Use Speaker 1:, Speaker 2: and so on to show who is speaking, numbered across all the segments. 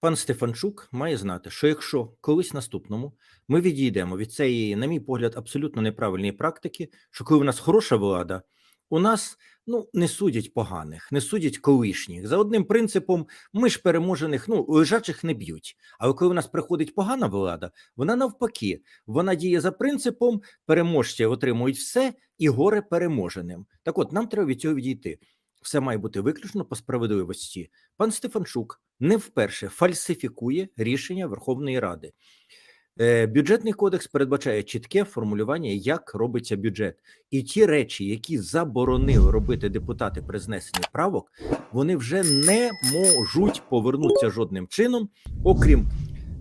Speaker 1: Пан Стефанчук має знати, що якщо колись наступному ми відійдемо від цієї, на мій погляд, абсолютно неправильної практики, що коли в нас хороша влада, у нас ну не судять поганих, не судять колишніх. За одним принципом, ми ж переможених, ну лежачих не б'ють. Але коли в нас приходить погана влада, вона навпаки, вона діє за принципом переможці отримують все і горе переможеним. Так от нам треба від цього відійти. Все має бути виключно по справедливості. Пан Стефанчук не вперше фальсифікує рішення Верховної Ради. Е, Бюджетний кодекс передбачає чітке формулювання, як робиться бюджет, і ті речі, які заборонили робити депутати при знесенні правок, вони вже не можуть повернутися жодним чином, окрім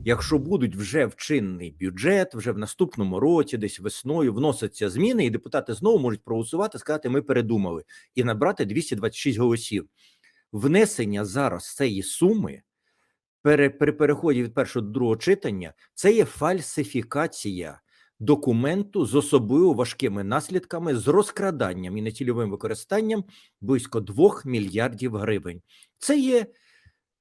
Speaker 1: якщо будуть вже вчинний бюджет, вже в наступному році, десь весною вносяться зміни, і депутати знову можуть проголосувати, сказати, ми передумали, і набрати 226 голосів. Внесення зараз цієї суми при переході від першого до другого читання це є фальсифікація документу з особливо важкими наслідками, з розкраданням і нецільовим використанням близько 2 мільярдів гривень. Це є.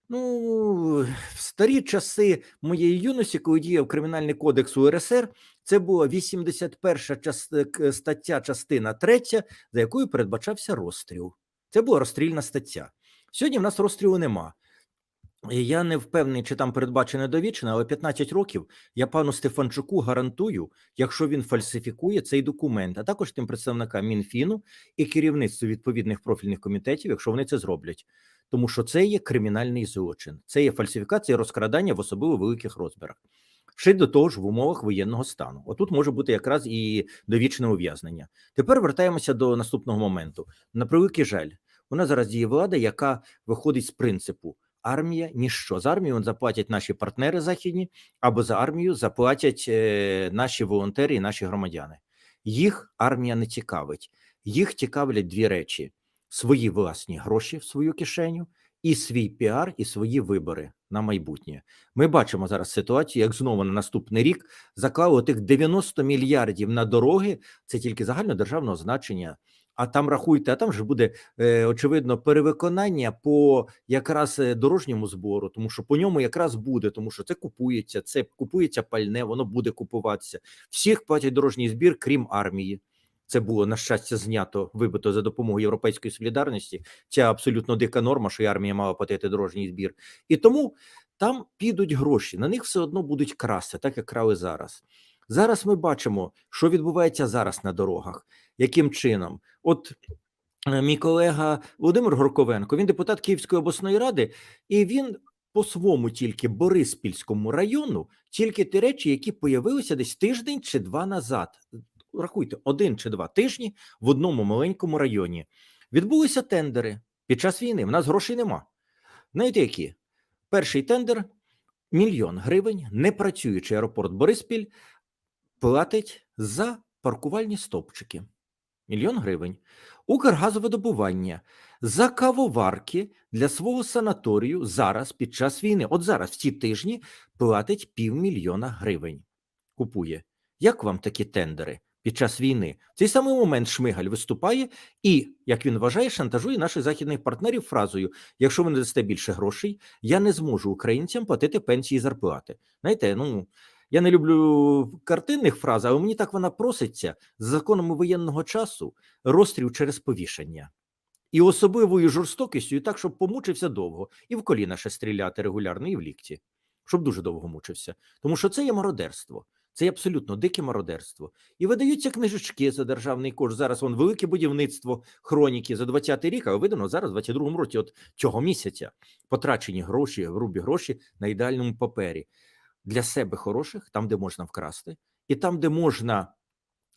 Speaker 1: Ну, в старі часи моєї юності, коли діяв Кримінальний кодекс УРСР, це була 81 час, к- стаття, частина 3, за якою передбачався розстріл. Це була розстрільна стаття. Сьогодні в нас розстрілу нема. Я не впевнений, чи там передбачене довічне, але 15 років я пану Стефанчуку гарантую, якщо він фальсифікує цей документ, а також тим представникам Мінфіну і керівництву відповідних профільних комітетів, якщо вони це зроблять. Тому що це є кримінальний злочин, це є фальсифікація розкрадання в особливо великих розмірах. Ще до того ж в умовах воєнного стану. Отут може бути якраз і довічне ув'язнення. Тепер вертаємося до наступного моменту. На превеликий жаль, нас зараз діє влада, яка виходить з принципу армія ніщо. За армію заплатять наші партнери західні, або за армію заплатять е, наші волонтери і наші громадяни. Їх армія не цікавить. Їх цікавлять дві речі: свої власні гроші в свою кишеню, і свій піар, і свої вибори на майбутнє. Ми бачимо зараз ситуацію, як знову на наступний рік заклали тих 90 мільярдів на дороги. Це тільки загальнодержавного значення. А там рахуйте, а там же буде е, очевидно перевиконання по якраз е, дорожньому збору, тому що по ньому якраз буде, тому що це купується, це купується пальне, воно буде купуватися. Всіх платять дорожній збір, крім армії. Це було на щастя знято, вибито за допомогою європейської солідарності. Ця абсолютно дика норма, що і армія мала платити дорожній збір, і тому там підуть гроші. На них все одно будуть красти, так як крали зараз. Зараз ми бачимо, що відбувається зараз на дорогах, яким чином. От е, мій колега Володимир Горковенко, він депутат Київської обласної ради, і він по своєму тільки Бориспільському району, тільки ті речі, які появилися десь тиждень чи два назад. Рахуйте, один чи два тижні в одному маленькому районі. Відбулися тендери під час війни. В нас грошей нема. Знаєте, які? Перший тендер мільйон гривень, непрацюючий аеропорт Бориспіль платить за паркувальні стовпчики. Мільйон гривень. Укргазвидобування за кавоварки для свого санаторію зараз під час війни. От зараз в ці тижні платить півмільйона гривень. Купує. Як вам такі тендери під час війни? В цей самий момент Шмигаль виступає і, як він вважає, шантажує наших західних партнерів фразою: якщо ви не дасте більше грошей, я не зможу українцям платити пенсії і зарплати. Знаєте, ну. Я не люблю картинних фраз, але мені так вона проситься з законами воєнного часу розстріл через повішення. І особливою жорстокістю, і так, щоб помучився довго, і в коліна ще стріляти регулярно, і в лікті, щоб дуже довго мучився. Тому що це є мародерство, це є абсолютно дике мародерство. І видаються книжечки за державний кошт. Зараз вон велике будівництво хроніки за 20-й рік, а видано зараз, в 22-му році, от цього місяця, потрачені гроші, грубі гроші на ідеальному папері для себе хороших, там, де можна вкрасти, і там, де можна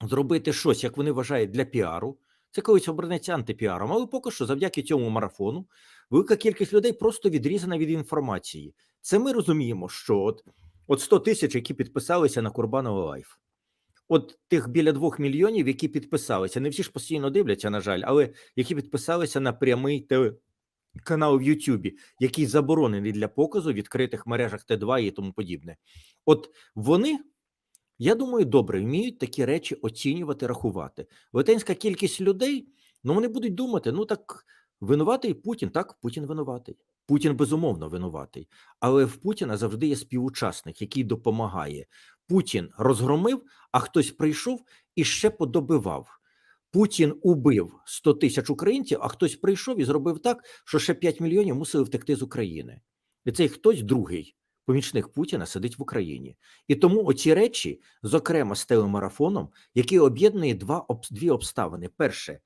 Speaker 1: зробити щось, як вони вважають, для піару. Це колись обернеться антипіаром, але поки що, завдяки цьому марафону, велика кількість людей просто відрізана від інформації. Це ми розуміємо, що от, от 100 тисяч, які підписалися на Курбанова Лайф. От тих біля двох мільйонів, які підписалися, не всі ж постійно дивляться, на жаль, але які підписалися на прямий канал в Ютубі, який заборонений для показу в відкритих мережах Т2 і тому подібне. От вони, я думаю, добре вміють такі речі оцінювати, рахувати. Велетенська кількість людей, ну вони будуть думати: ну так Винуватий Путін, так, Путін винуватий. Путін безумовно винуватий, але в Путіна завжди є співучасник, який допомагає. Путін розгромив, а хтось прийшов і ще подобивав. Путін убив 100 тисяч українців, а хтось прийшов і зробив так, що ще 5 мільйонів мусили втекти з України. І цей хтось другий, помічник Путіна, сидить в Україні. І тому оці речі, зокрема з телемарафоном, який об'єднує два дві обставини: перше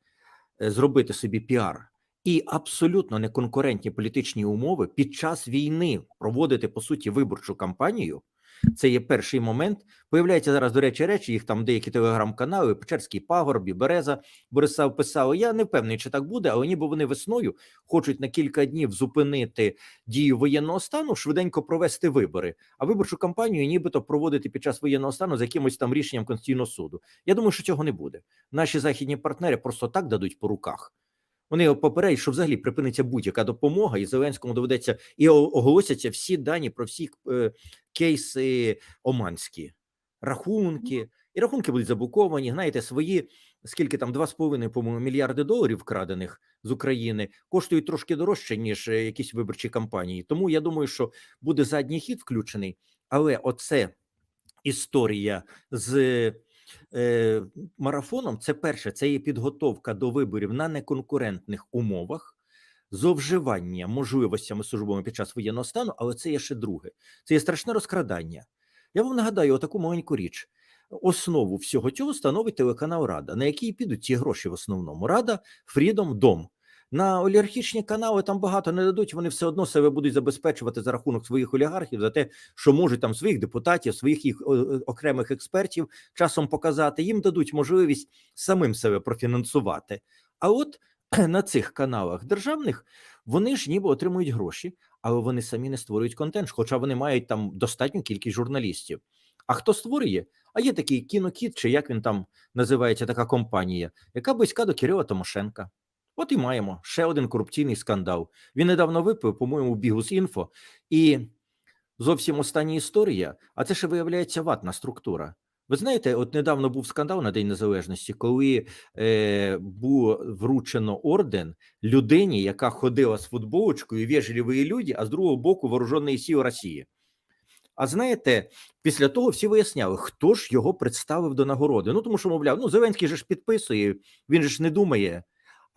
Speaker 1: е, зробити собі піар і абсолютно неконкурентні політичні умови під час війни проводити по суті виборчу кампанію. Це є перший момент. Появляються зараз, до речі, речі. Їх там деякі телеграм-канали, Печерський пагорб, і Береза Борислав писали. Я не впевнений, чи так буде, але ніби вони весною хочуть на кілька днів зупинити дію воєнного стану, швиденько провести вибори, а виборчу кампанію нібито проводити під час воєнного стану за якимось там рішенням Конституційного суду. Я думаю, що цього не буде. Наші західні партнери просто так дадуть по руках. Вони попередять, що взагалі припиниться будь-яка допомога, і Зеленському доведеться і оголосяться всі дані про всі е, кейси оманські, рахунки, і рахунки будуть заблоковані. Знаєте, свої скільки там 2,5, по-моєму, мільярди доларів вкрадених з України коштують трошки дорожче, ніж е, якісь виборчі кампанії. Тому я думаю, що буде задній хід включений, але оце історія з е, марафоном. Це перше, це є підготовка до виборів на неконкурентних умовах. зовживання можливостями службовими під час воєнного стану, але це є ще друге. Це є страшне розкрадання. Я вам нагадаю отаку маленьку річ. Основу всього цього становить телеканал Рада, на який підуть ці гроші в основному. Рада, Фрідом, Дом. На олігархічні канали там багато не дадуть. Вони все одно себе будуть забезпечувати за рахунок своїх олігархів за те, що можуть там своїх депутатів, своїх їх окремих експертів часом показати. Їм дадуть можливість самим себе профінансувати. А от на цих каналах державних вони ж ніби отримують гроші, але вони самі не створюють контент, хоча вони мають там достатню кількість журналістів. А хто створює? А є такий кінокіт, чи як він там називається така компанія, яка близька до Кирила Тимошенка. От і маємо ще один корупційний скандал. Він недавно випив, по-моєму, Бігус Інфо, і зовсім остання історія, а це ще виявляється ватна структура. Ви знаєте, от недавно був скандал на День Незалежності, коли е, було вручено орден людині, яка ходила з футболочкою «Вежливі люди, а з другого боку вооружені сили Росії. А знаєте, після того всі виясняли, хто ж його представив до нагороди. Ну тому що, мовляв, ну Зеленський же ж підписує, він же ж не думає.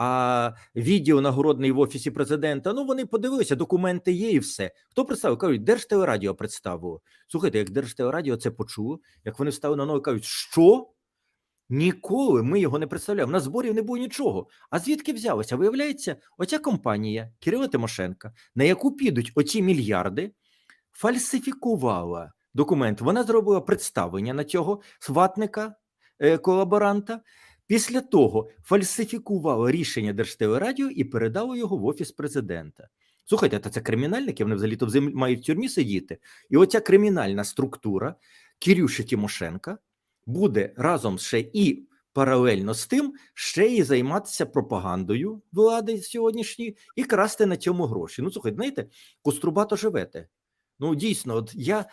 Speaker 1: А відео нагородний в офісі президента. Ну вони подивилися, документи є, і все. Хто представив? Кажуть, Держтелерадіо представило. Слухайте, як Держтелерадіо це почуло, як вони стали на ноги, кажуть, що? Ніколи ми його не представляємо. На зборів не було нічого. А звідки взялося? Виявляється, оця компанія Кирила Тимошенка, на яку підуть оці мільярди, фальсифікувала документ. Вона зробила представлення на цього сватника, е, колаборанта. Після того фальсифікувала рішення Держтелерадіо і передала його в офіс президента. Слухайте, та це кримінальники, вони взагалі то в землі мають в тюрмі сидіти. І оця кримінальна структура Кирюші Тимошенка буде разом ще і паралельно з тим ще й займатися пропагандою влади сьогоднішньої і красти на цьому гроші. Ну, слухайте, знаєте, кострубато живете. Ну, дійсно, от я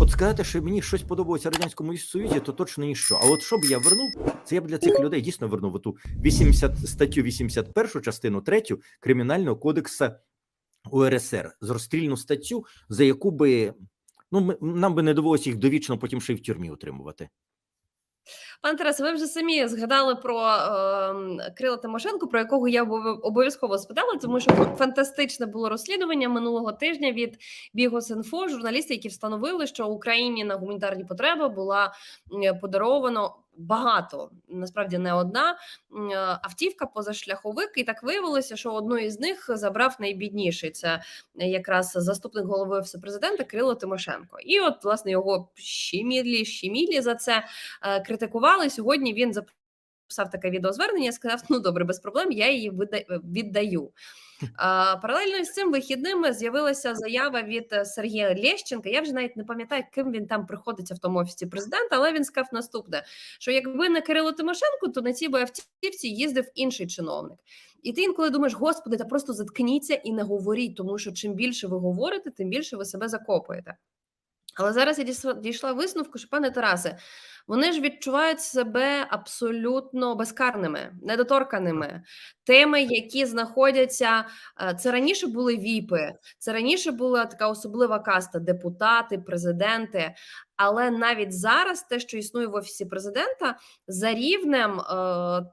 Speaker 1: от сказати, що мені щось подобалося радянському Союзі, то точно ніщо. А от що б я вернув, це я б для цих людей дійсно вернув оту 80, статтю 81, частину 3 Кримінального кодексу УРСР з розстрільну статтю, за яку би ну ми- нам би не довелося їх довічно потім ще й в тюрмі утримувати.
Speaker 2: Пане Тарасе, ви вже самі згадали про е, Крила Тимошенко, про якого я обов'язково спитала, тому що фантастичне було розслідування минулого тижня від Бігос.Інфо, журналісти, які встановили, що Україні на гуманітарні потреби була подаровано багато, насправді не одна м, автівка позашляховик, і так виявилося, що одну із них забрав найбідніший. Це якраз заступник голови офісу президента Кирило Тимошенко. І от власне його щемілі, щемілі за це е, критикували. Сьогодні він записав таке відеозвернення. Сказав: ну добре, без проблем, я її віддаю. Паралельно з цим вихідними з'явилася заява від е, Сергія Лещенка. Я вже навіть не пам'ятаю, ким він там приходиться в тому офісі президента, але він сказав наступне: що якби не Кирило Тимошенко, то на цій би автівці їздив інший чиновник. І ти інколи думаєш, господи, та просто заткніться і не говоріть, тому що чим більше ви говорите, тим більше ви себе закопуєте. Але зараз я дійшла висновку, що пане Тарасе, вони ж відчувають себе абсолютно безкарними, недоторканими, тими, які знаходяться. е, Це раніше були віпи, це раніше була така особлива каста: депутати, президенти. Але навіть зараз те, що існує в офісі президента, за рівнем е,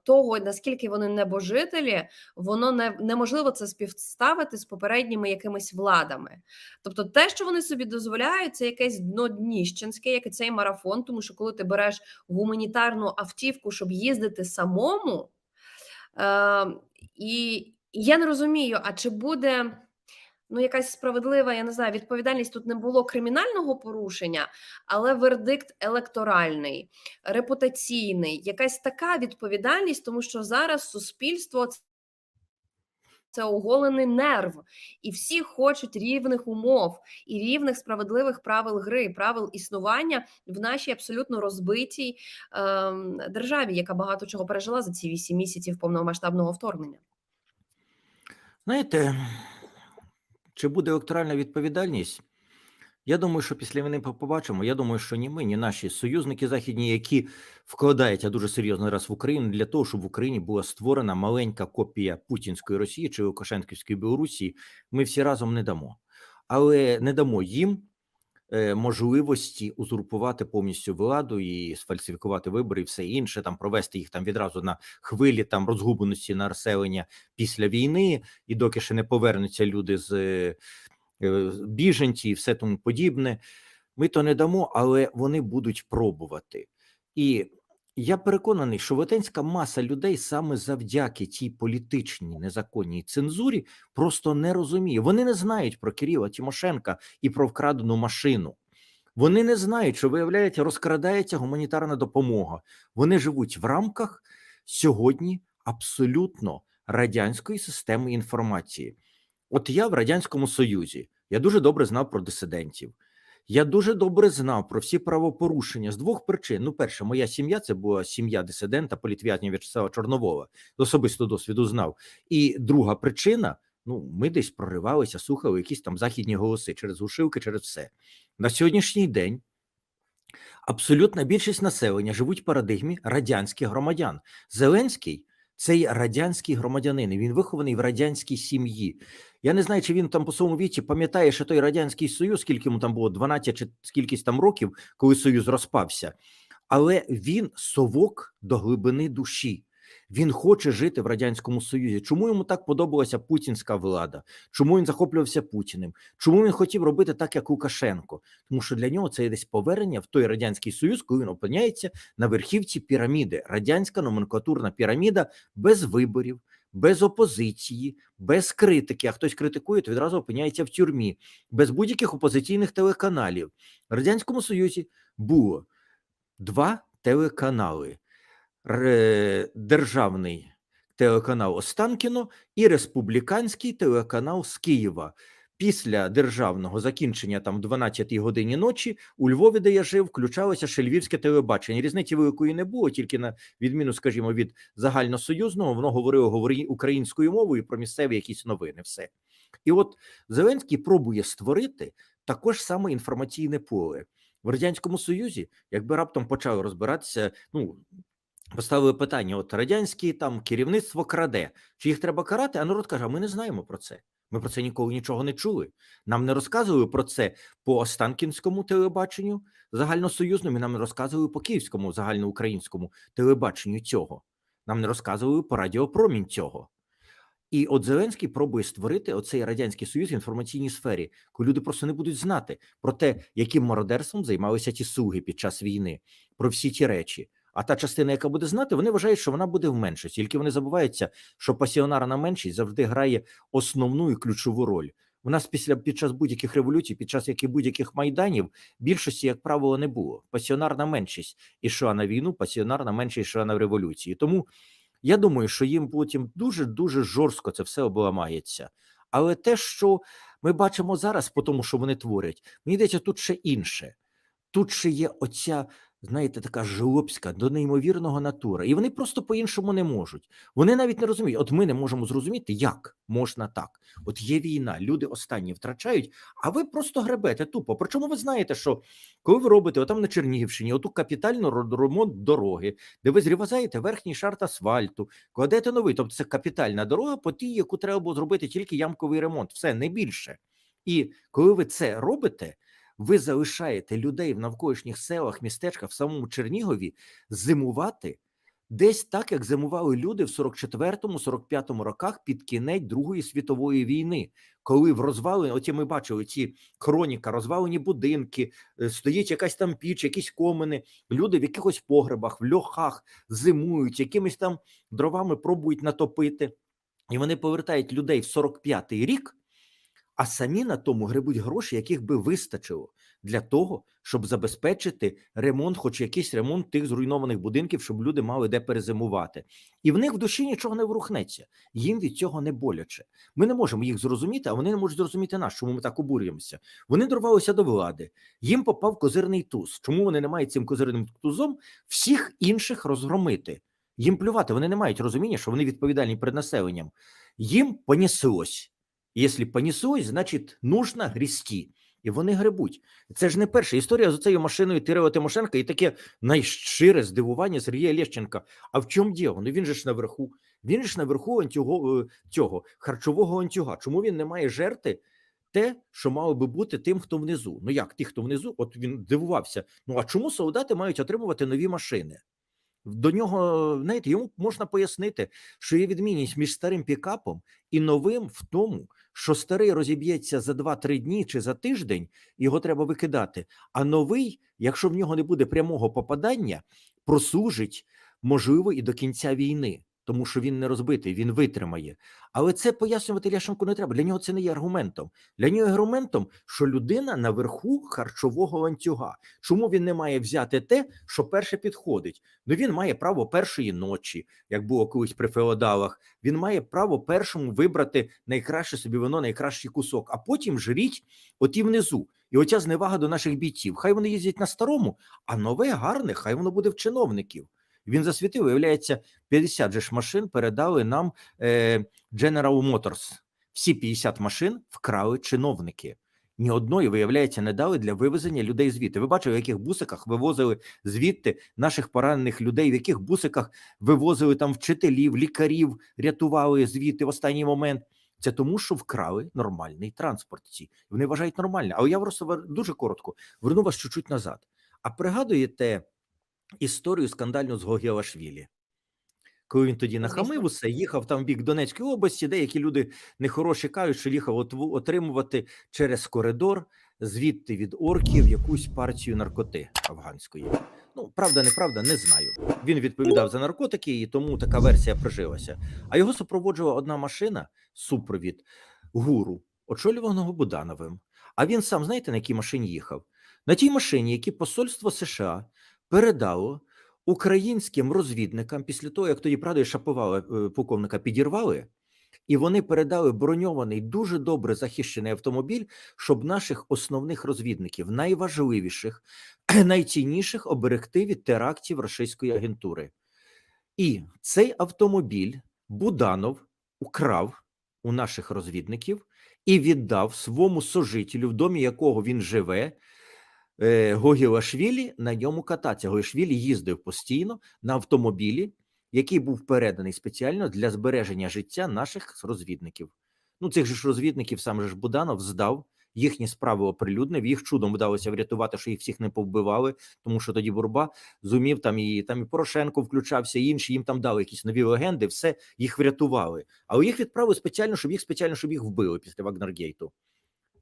Speaker 2: того, наскільки вони небожителі, воно не неможливо це співставити з попередніми якимись владами. Тобто, те, що вони собі дозволяють, це якесь дно дніщенське, як і цей марафон. Тому що коли ти береш гуманітарну автівку, щоб їздити самому, е, і я не розумію, а чи буде. Ну, якась справедлива, я не знаю, відповідальність тут не було кримінального порушення, але вердикт електоральний, репутаційний, якась така відповідальність, тому що зараз суспільство це оголений нерв, і всі хочуть рівних умов і рівних справедливих правил гри, правил існування в нашій абсолютно розбитій е, державі, яка багато чого пережила за ці вісім місяців повномасштабного вторгнення.
Speaker 1: Знаєте, чи буде електоральна відповідальність? Я думаю, що після війни побачимо. Я думаю, що ні ми, ні наші союзники західні, які вкладаються дуже серйозно раз в Україну для того, щоб в Україні була створена маленька копія путінської Росії чи Лукашенківської Білорусі, ми всі разом не дамо. Але не дамо їм е, можливості узурпувати повністю владу і сфальсифікувати вибори, і все інше, там провести їх там відразу на хвилі там розгубленості населення після війни, і доки ще не повернуться люди з біженці і все тому подібне. Ми то не дамо, але вони будуть пробувати. І я переконаний, що велетенська маса людей саме завдяки тій політичній незаконній цензурі просто не розуміє. Вони не знають про Кирила Тимошенка і про вкрадену машину. Вони не знають, що виявляється, розкрадається гуманітарна допомога. Вони живуть в рамках сьогодні абсолютно радянської системи інформації. От я в Радянському Союзі, я дуже добре знав про дисидентів. Я дуже добре знав про всі правопорушення з двох причин. Ну, перше, моя сім'я це була сім'я дисидента, політв'язня В'ячеслава Чорновола. З особистого досвіду знав. І друга причина: ну, ми десь проривалися, слухали якісь там західні голоси через глушилки, через все. На сьогоднішній день абсолютна більшість населення живуть в парадигмі радянських громадян. Зеленський цей радянський громадянин. Він вихований в радянській сім'ї. Я не знаю, чи він там по своєму віці пам'ятає, що той радянський союз, скільки йому там було 12 чи скількись там років, коли союз розпався. Але він совок до глибини душі. Він хоче жити в радянському союзі. Чому йому так подобалася путінська влада? Чому він захоплювався Путіним? Чому він хотів робити так, як Лукашенко? Тому що для нього це є десь повернення в той радянський союз, коли він опиняється на верхівці піраміди. Радянська номенклатурна піраміда без виборів, без опозиції, без критики. А хтось критикує, то відразу опиняється в тюрмі, без будь-яких опозиційних телеканалів. В радянському союзі було два телеканали. Державний телеканал Останкіно і республіканський телеканал з Києва. Після державного закінчення там 12 годині ночі у Львові, де я жив, включалося ще львівське телебачення. Різниці великої не було, тільки на відміну, скажімо, від загальносоюзного, воно говорило говорі українською мовою про місцеві якісь новини. Все і от Зеленський пробує створити також саме інформаційне поле в радянському союзі, якби раптом почали розбиратися, ну поставили питання: от радянське там керівництво краде, чи їх треба карати? А народ каже: а ми не знаємо про це. Ми про це ніколи нічого не чули. Нам не розказували про це по Останкінському телебаченню загальносоюзному. і Нам не розказували по київському загальноукраїнському телебаченню цього. Нам не розказували по радіопромінь цього. І от Зеленський пробує створити оцей радянський союз в інформаційній сфері, коли люди просто не будуть знати про те, яким мародерством займалися ті слуги під час війни, про всі ті речі. А та частина, яка буде знати, вони вважають, що вона буде в меншості. Тільки вони забуваються, що пасіонарна меншість завжди грає основну і ключову роль. У нас після під час будь-яких революцій, під час яких будь-яких майданів, більшості, як правило, не було. Пасіонарна меншість ішла на війну, пасіонарна меншість йшла на революції. Тому я думаю, що їм потім дуже дуже жорстко це все обламається. Але те, що ми бачимо зараз, по тому, що вони творять, мені здається, тут ще інше. Тут ще є оця знаєте, така жлобська, до неймовірного натура. І вони просто по-іншому не можуть. Вони навіть не розуміють. От ми не можемо зрозуміти, як можна так. От є війна, люди останні втрачають, а ви просто гребете тупо. Причому ви знаєте, що коли ви робите отам на Чернігівщині, оту капітальну ремонт дороги, де ви зрізаєте верхній шарт асфальту, кладете новий, тобто це капітальна дорога по тій, яку треба було зробити тільки ямковий ремонт, все не більше. І коли ви це робите, ви залишаєте людей в навколишніх селах, містечках в самому Чернігові зимувати десь так, як зимували люди в 44-45 роках під кінець Другої світової війни, коли в розвалені, от ми бачили ці хроніка, розвалені будинки, е, стоїть якась там піч, якісь комини, люди в якихось погребах, в льохах зимують, якимись там дровами пробують натопити, і вони повертають людей в 45-й рік. А самі на тому гребуть гроші, яких би вистачило для того, щоб забезпечити ремонт, хоч якийсь ремонт тих зруйнованих будинків, щоб люди мали де перезимувати. І в них в душі нічого не ворухнеться. Їм від цього не боляче. Ми не можемо їх зрозуміти, а вони не можуть зрозуміти нас, чому ми так обурюємося. Вони дорвалися до влади. Їм попав козирний туз. Чому вони не мають цим козирним тузом всіх інших розгромити? Їм плювати, вони не мають розуміння, що вони відповідальні перед населенням. Їм понеслось. Якщо понеслось, значить нужно грісти. І вони гребуть. Це ж не перша історія з цією машиною Тирила Тимошенка і таке найщире здивування Сергія Лещенка. А в чому діло? Ну він же ж наверху. Він же ж наверху антюго, е, цього харчового антюга. Чому він не має жерти те, що мало би бути тим, хто внизу? Ну як ті, хто внизу? От він дивувався. Ну а чому солдати мають отримувати нові машини? До нього, знаєте, йому можна пояснити, що є відмінність між старим пікапом і новим в тому, що старий розіб'ється за 2-3 дні чи за тиждень, його треба викидати. А новий, якщо в нього не буде прямого попадання, прослужить, можливо, і до кінця війни, тому що він не розбитий, він витримає. Але це пояснювати Ляшенку не треба. Для нього це не є аргументом. Для нього аргументом, що людина наверху харчового ланцюга. Чому він не має взяти те, що перше підходить? Ну він має право першої ночі, як було колись при феодалах. Він має право першому вибрати найкраще собі вино, найкращий кусок, а потім жріть оті внизу. І оця зневага до наших бійців. Хай вони їздять на старому, а нове гарне, хай воно буде в чиновників. Він засвітив, виявляється, 50 же ж машин передали нам е, General Motors. Всі 50 машин вкрали чиновники. Ні одної, виявляється, не дали для вивезення людей звідти. Ви бачили, в яких бусиках вивозили звідти наших поранених людей, в яких бусиках вивозили там вчителів, лікарів, рятували звідти в останній момент. Це тому, що вкрали нормальний транспорт. Ці вони вважають нормальне. Але я просто дуже коротко верну вас чуть-чуть назад. А пригадуєте історію скандальну з Гогіалашвілі? Коли він тоді нахамив усе, їхав там в бік Донецької області, деякі люди нехороші кажуть, що їхав отримувати через коридор звідти від орків якусь партію наркоти афганської. Ну, правда, неправда, не знаю. Він відповідав за наркотики, і тому така версія прижилася. А його супроводжувала одна машина, супровід гуру, очолюваного Будановим. А він сам, знаєте, на якій машині їхав? На тій машині, які посольство США передало українським розвідникам після того, як тоді правда шаповали е, полковника, підірвали, і вони передали броньований, дуже добре захищений автомобіль, щоб наших основних розвідників, найважливіших, найцінніших, оберегти від терактів російської агентури. І цей автомобіль Буданов украв у наших розвідників і віддав своєму сожителю, в домі якого він живе, Гогілашвілі на ньому кататися. Гогілашвілі їздив постійно на автомобілі, який був переданий спеціально для збереження життя наших розвідників. Ну, цих же ж розвідників сам же ж Буданов здав. Їхні справи оприлюднив, їх чудом вдалося врятувати, що їх всіх не повбивали, тому що тоді Бурба зумів там і там і Порошенко включався, і інші їм там дали якісь нові легенди, все їх врятували. Але їх відправили спеціально, щоб їх спеціально, щоб їх вбили після Вагнергейту.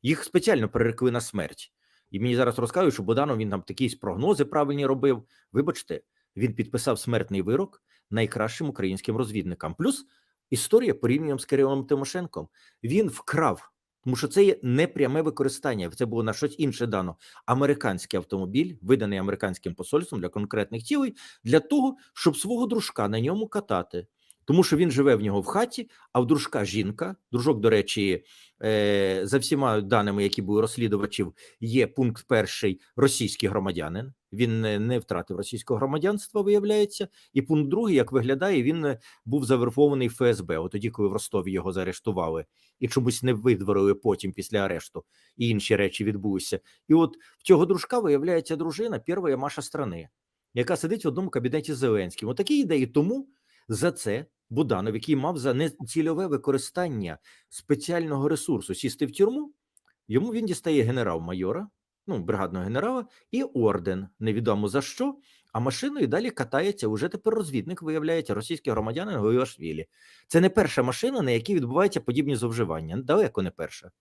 Speaker 1: Їх спеціально перерекли на смерть. І мені зараз розказують, що Боданов він там такі прогнози правильні робив. Вибачте, він підписав смертний вирок найкращим українським розвідникам. Плюс історія порівнюємо з Кирилом Тимошенком. Він вкрав, тому що це є непряме використання. Це було на щось інше дано. Американський автомобіль, виданий американським посольством для конкретних цілей, для того, щоб свого дружка на ньому катати. Тому що він живе в нього в хаті, а в дружка жінка. Дружок, до речі, е, за всіма даними, які були розслідувачів, є пункт перший російський громадянин. Він не, втратив російського громадянства, виявляється. І пункт другий, як виглядає, він е, був завербований ФСБ. От тоді, коли в Ростові його заарештували, і чомусь не видворили потім після арешту, і інші речі відбулися. І от в цього дружка виявляється дружина, перша Маша страни, яка сидить в одному кабінеті з Зеленським. Отакі ідеї. Тому за це Буданов, який мав за нецільове використання спеціального ресурсу сісти в тюрму, йому він дістає генерал-майора, ну, бригадного генерала, і орден, невідомо за що. А машиною далі катається уже тепер розвідник, виявляється, російський громадянин Гуашвілі. Це не перша машина, на якій відбуваються подібні зловживання. Далеко не перша.